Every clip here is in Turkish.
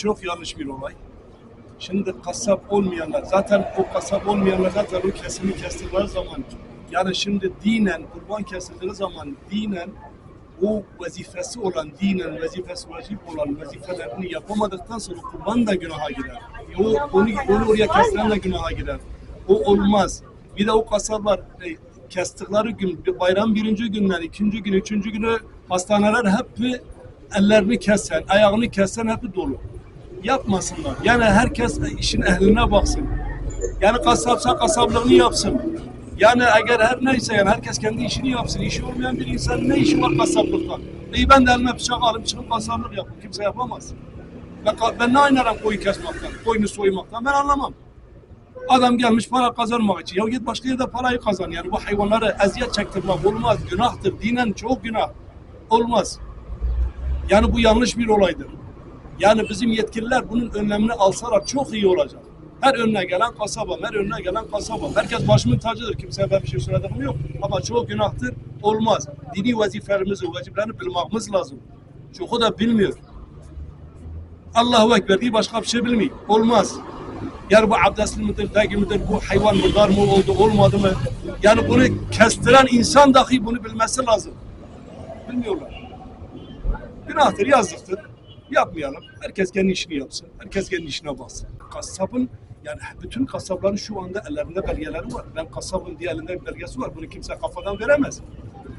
Çok yanlış bir olay. Şimdi kasap olmayanlar, zaten o kasap olmayanlar zaten o kesimi kestikleri zaman, yani şimdi dinen, kurban kesildiği zaman dinen o vazifesi olan, dinen vazifesi vacip olan vazifelerini yapamadıktan sonra kurban da günaha girer. O, onu, onu oraya kesilen de günaha girer. O olmaz. Bir de o kasaplar e, kestikleri gün, bayram birinci günden, ikinci gün, üçüncü günü hastaneler hep ellerini kesen, ayağını kesen hep dolu. Yapmasınlar. Yani herkes işin ehline baksın. Yani kasapsa kasaplığını yapsın. Yani eğer her neyse yani herkes kendi işini yapsın. İşi olmayan bir insan ne işi var kasaplıkta? İyi ben de elime bıçak alıp çıkıp kasaplık yapayım. Kimse yapamaz. Ben, ben ne oynarım koyu kesmaktan, koyunu soymaktan ben anlamam. Adam gelmiş para kazanmak için. Ya git başka yerde parayı kazan. Yani bu hayvanları eziyet çektirmek olmaz. Günahtır. Dinen çok günah. Olmaz. Yani bu yanlış bir olaydır. Yani bizim yetkililer bunun önlemini alsalar çok iyi olacak. Her önüne gelen kasaba, her önüne gelen kasaba. Herkes başımın tacıdır. Kimseye ben bir şey söylediğim yok. Ama çok günahtır. Olmaz. Dini vazifelerimizi, vaciplerini bilmemiz lazım. Çoğu da bilmiyor. Allahu Ekber diye başka bir şey bilmiyor. Olmaz. Yani bu abdestli midir, değil midir, bu hayvan mırdar mı oldu, olmadı mı? Yani bunu kestiren insan dahi bunu bilmesi lazım. Bilmiyorlar. Günahtır, yazıktır. Yapmayalım. Herkes kendi işini yapsın. Herkes kendi işine baksın. Kasabın yani bütün kasapların şu anda ellerinde belgeleri var. Ben kasabın diye elinde bir belgesi var. Bunu kimse kafadan veremez.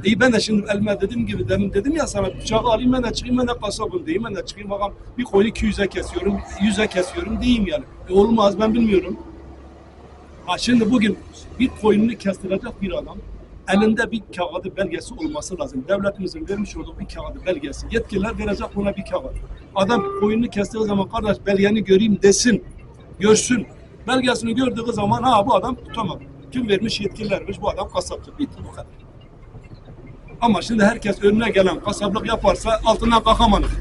İyi ben de şimdi elime dediğim gibi demin dedim ya sana bıçağı alayım ben de çıkayım ben de kasabım diyeyim ben de çıkayım bakalım bir koyunu 200'e kesiyorum 100'e kesiyorum diyeyim yani. E olmaz ben bilmiyorum. Ha şimdi bugün bir koyununu kestirecek bir adam elinde bir kağıdı belgesi olması lazım. Devletimizin vermiş olduğu bir kağıdı belgesi. Yetkililer verecek buna bir kağıt. Adam koyununu kestiği zaman kardeş belgeni göreyim desin. Görsün. Belgesini gördüğü zaman ha bu adam tamam. Kim vermiş yetkililer vermiş bu adam kasaptır. Bitti bu kadar. Ama şimdi herkes önüne gelen kasaplık yaparsa altından kalkamanız.